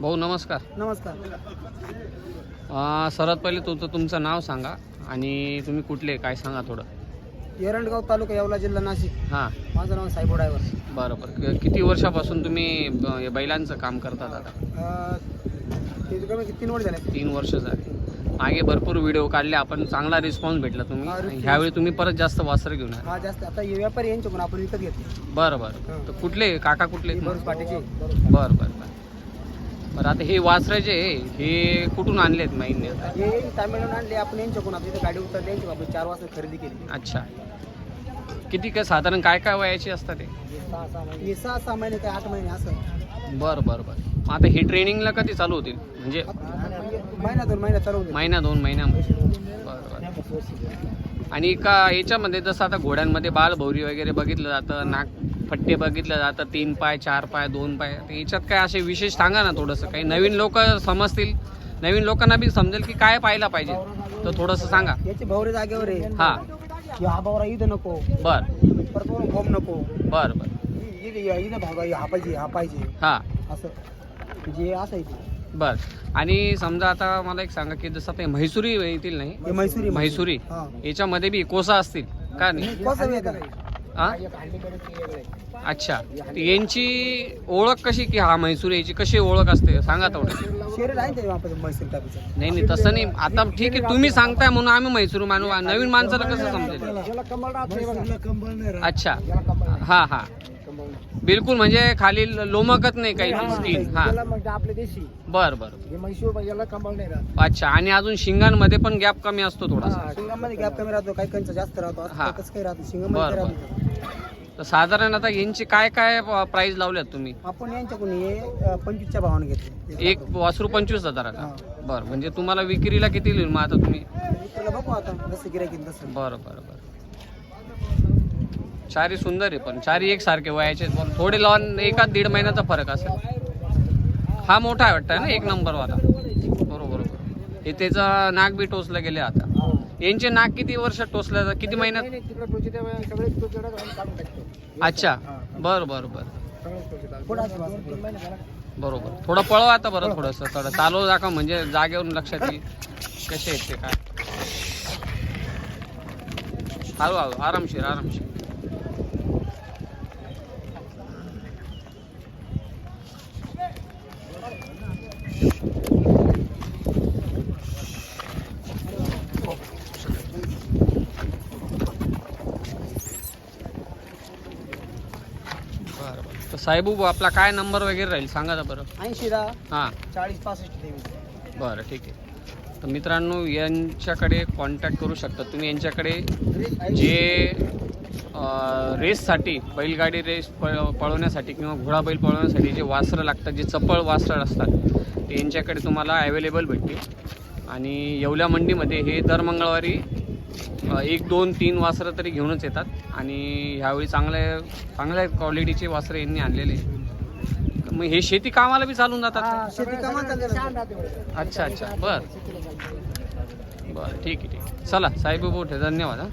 भाऊ नमस्कार. नमस्कार. अं, सर्वात पहिले तुमचं तुमचं नाव सांगा आणि तुम्ही कुठले काय सांगा थोडं. एरंडगाव तालुका येवला जिल्हा नाशिक. हां. माझं नाव साईबो ड्रायव्हर बरं बरं क- किती वर्षापासून तुम्ही ब- हे बैलांचं काम करतात आता? ते कमी तीन वर्ष झाले. तीन वर्ष झाले. मागे भरपूर व्हिडिओ काढले आपण चांगला रिस्पॉन्स भेटला तुम्ही. हा, response. ह्यावेळी तुम्ही परत जास्त वासर घेऊन आले. हा जास्त. आता हे व्यापारी यांच्याकडून आपण विकत घेतले. बरं बरं. तर कुठले? काका कुठले? भरूच पाटीचे बरं बरं बरं. बरं आता हे वासरं जे आहे, हे कुठून आणलेत माहिती आता हे तामिळनाडून आणले आपण यांच्याकडून आपली इथे गाडी उतरली यांची आपण चार वाजता खरेदी केली. अच्छा. किती काय साधारण काय काय वयाची असतात ते हे सहा सहा महिने. काय आठ महिने असं. बरं बरं बरं. मग आता हे ट्रेनिंगला कधी चालू होतील? म्हणजे महिना दोन महिना चालवून महिना दोन महिन्यामध्ये. बरं बरं. आणि का याच्यामध्ये जसं आता घोड्यांमध्ये बालभौरी वगैरे बघितलं जातं नाक फट्टे बघितलं जातं तीन पाय चार पाय दोन पाय. तर याच्यात काय असे विशेष सांगा ना थोडंसं. काही नवीन लोक समजतील. नवीन लोकांना बी समजेल की काय पाहायला पाहिजे. तर थोडंसं सांगा. याची भावरे जागेवर आहे. हां. की हा भावरा इथं नको. बर. परत वरून नको. बर बर. इथं इथं भागा हा पाहिजे हा पाहिजे. हां. असं. जे असं आहे ते. बर. आणि समजा आता मला एक सांगा की जसं ते म्हैसुरी येतील नाही? हे म्हैसुरी म्हैसुरी. हा. याच्यामध्ये बी कोसा असतील का नाही? कसं वेगळं? हा? अच्छा. यांची ओळख कशी की हा म्हैसूर याची कशी ओळख असते? सांगा थोडं शरीर आहे ते आपण म्हैसूर टाकीचं नाही नाही तसं नाही. आता ठीक आहे तुम्ही सांगताय म्हणून आम्ही म्हैसूर मानू. नवीन माणसाला कसं समजेल? अच्छा. हा हा. बिलकुल म्हणजे खाली लोमकत नाही काही स्किन हा. आपले देशी. बर बर. म्हैसूर याला कंबळ नाही राहत. अच्छा आणि अजून शिंगांमध्ये पण गॅप कमी असतो थोडासा. शिंगामध्ये गॅप कमी राहतो काही कंच जास्त राहतो असं हा. कसं काही राहतो शिंगामध्ये बरं, काही राहत नाही. तर साधारण आता यांची काय काय प्राइस लावल्यात तुम्ही? आपण यांच्याकडून हे अं, पंचवीसच्या भावाने घेतले. एक वासरू पंचवीस हजाराला? हा. बर म्हणजे तुम्हाला विक्रीला किती होईल मग आता तुम्ही? बघू आता जसं गिरायक येईल तसं. बरं बरं बरं. चारी सुंदर आहे पण चारी एक सारखे वयाचे आहेत. पण थोडे लॉन एका दीड महिन्याचा फरक असेल. हा मोठा आहे वाटतं ना? एक नंबरवाला. बरोबर बरोबर. हे त्याचा नाक बी टोचलं गेले आता. यांचे नाक किती वर्ष टोचलं किती महिन्यात? अच्छा. बरं बरं बरं. बरोबर. थोडं पळवा आता बरं थोडंसं. थोडं चालू दाखवा म्हणजे जागेवरून लक्षात येईल. कसे आहेत ते काय? हळू हळू आरामशीर आरामशीर बरं बरं तर साहेबू आपला काय नंबर वगैरे राहील? सांगा ना बरं. ऐंशी दहा हां. चाळीस पासष्ट तेवीस. बरं ठीक आहे. तर मित्रांनो यांच्याकडे कॉन्टॅक्ट करू शकता. तुम्ही यांच्याकडे जे रेससाठी बैलगाडी रेस पळ पळवण्यासाठी किंवा घोडा बैल पळवण्यासाठी जे वासरं लागतात जे चपळ वासरं असतात ते यांच्याकडे तुम्हाला अवेलेबल भेटतील. आणि येवल्या मंडीमध्ये हे दर मंगळवारी एक दोन तीन वासरं तरी घेऊनच येतात. आणि ह्यावेळी चांगल्या चांगल्या क्वालिटीचे वासरं यांनी आणलेले मग हे शेती कामाला बी चालून जातात. अच्छा अच्छा. बर. बर ठीक आहे ठीक आहे. चला साहेब बोठे धन्यवाद हा.